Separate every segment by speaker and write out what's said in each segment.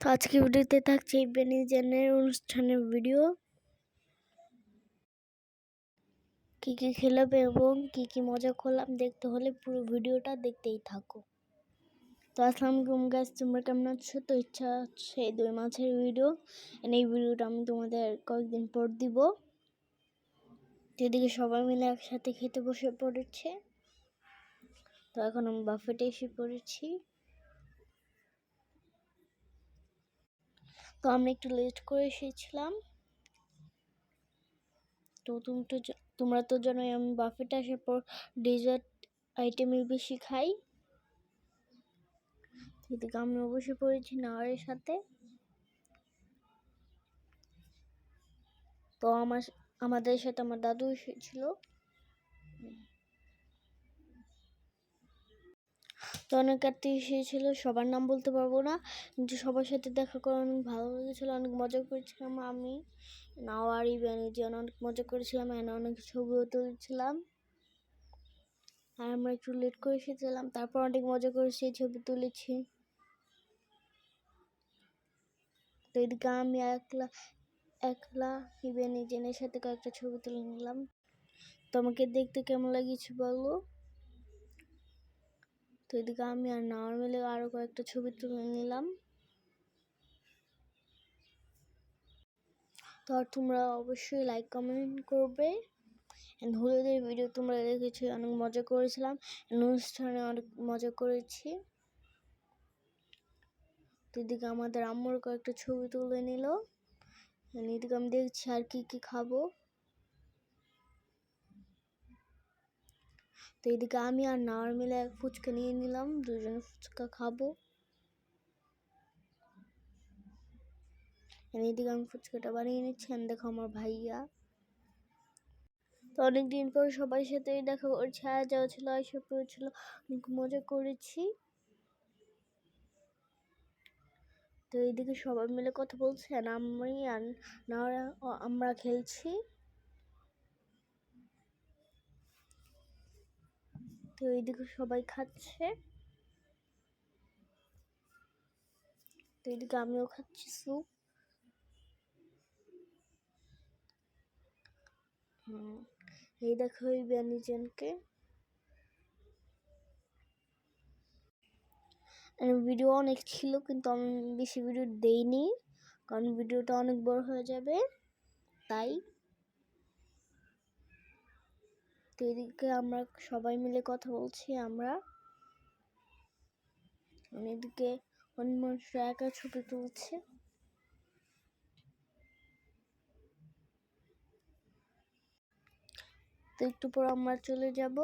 Speaker 1: তো আজকে ভিডিওতে থাকছে বেনিজেনের অনুষ্ঠানের ভিডিও। কি কি খেলাম এবং কি কি মজা করলাম দেখতে হলে পুরো ভিডিওটা দেখতেই থাকো। তো আসসালামু আলাইকুম গাইস তোমরা কেমন আছো? তো ইচ্ছা হচ্ছে দুই মাছের ভিডিও। এই ভিডিওটা আমি তোমাদের কয়েকদিন পর দিব। তো এদিকে সবাই মিলে একসাথে খেতে বসে পড়েছে। তো এখন আমি বাফেটে এসে পড়েছি। তো আমরা একটু লেট করে এসেছিলাম। তো তুমি তো তোমরা তো জানোই আমি বাফেটে আসার পর ডেজার্ট আইটেমই বেশি খাই। এদিকে আমি অবশ্যই পড়েছি নাওয়ারের সাথে। তো আমার, আমাদের সাথে আমার দাদু এসেছিল। তো অনেক আত্মীয় এসেছিল, সবার নাম বলতে পারব না। কিন্তু সবার সাথে দেখা করে অনেক ভালো লেগেছিলো, অনেক মজা করেছিলাম আমি নাওয়ারি ব্যানার্জিয়ান অনেক মজা করেছিলাম এনে অনেক ছবিও তুলছিলাম। আর আমরা একটু লেট করে এসেছিলাম, তারপর অনেক মজা করে সেই ছবি তুলেছি। তো এদিকে আমি একলা একলা ইভেন জেনের সাথে কয়েকটা ছবি তুলে নিলাম। তোমাকে দেখতে কেমন লাগিয়েছে বলো? তো এদিকে আমি আর নাওয়ার মিলে আরও কয়েকটা ছবি তুলে নিলাম। তো তোমরা অবশ্যই লাইক কমেন্ট করবে। And হলুদের ভিডিও তোমরা দেখেছি, অনেক মজা করেছিলাম। অনুষ্ঠানে অনেক মজা করেছি। তো এদিকে আমাদের আম্মুর কয়েকটা ছবি তুলে নিল। এদিকে আমি দেখছি আর কি কি খাব। তো এদিকে আমি আর নাওয়ার মিলে এক ফুচকা নিয়ে নিলাম, দুজনে ফুচকা খাব। এদিকে আমি ফুচকাটা বানিয়ে নিচ্ছি দেখো আমার ভাইয়া। তো অনেকদিন পর সবার সাথে দেখা করছি আর যাওয়া ছিল আইসা পড়েছিল অনেক মজা করেছি। তো এইদিকে সবাই মিলে কথা বলছে, আর আমি আর আমরা খেলছি। তো এইদিকে সবাই খাচ্ছে। তো এইদিকে আমিও খাচ্ছি স্যুপ। এই দেখো এই ব্যানিজনকে ভিডিও অনেক ছিল, কিন্তু আমি বেশি ভিডিও দেইনি, কারণ ভিডিওটা অনেক বড় হয়ে যাবে, তাই তো এদিকে আমরা সবাই মিলে কথা বলছি, আমরা। এদিকে অন্য একা ছবি তুলছে। তো একটু পর আমরা চলে যাব।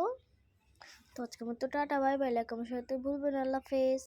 Speaker 1: তো আজকের মতো টাটা, বাই বাই, লাইক আমার সাথে ভুলবেন আল্লাহ হাফেজ।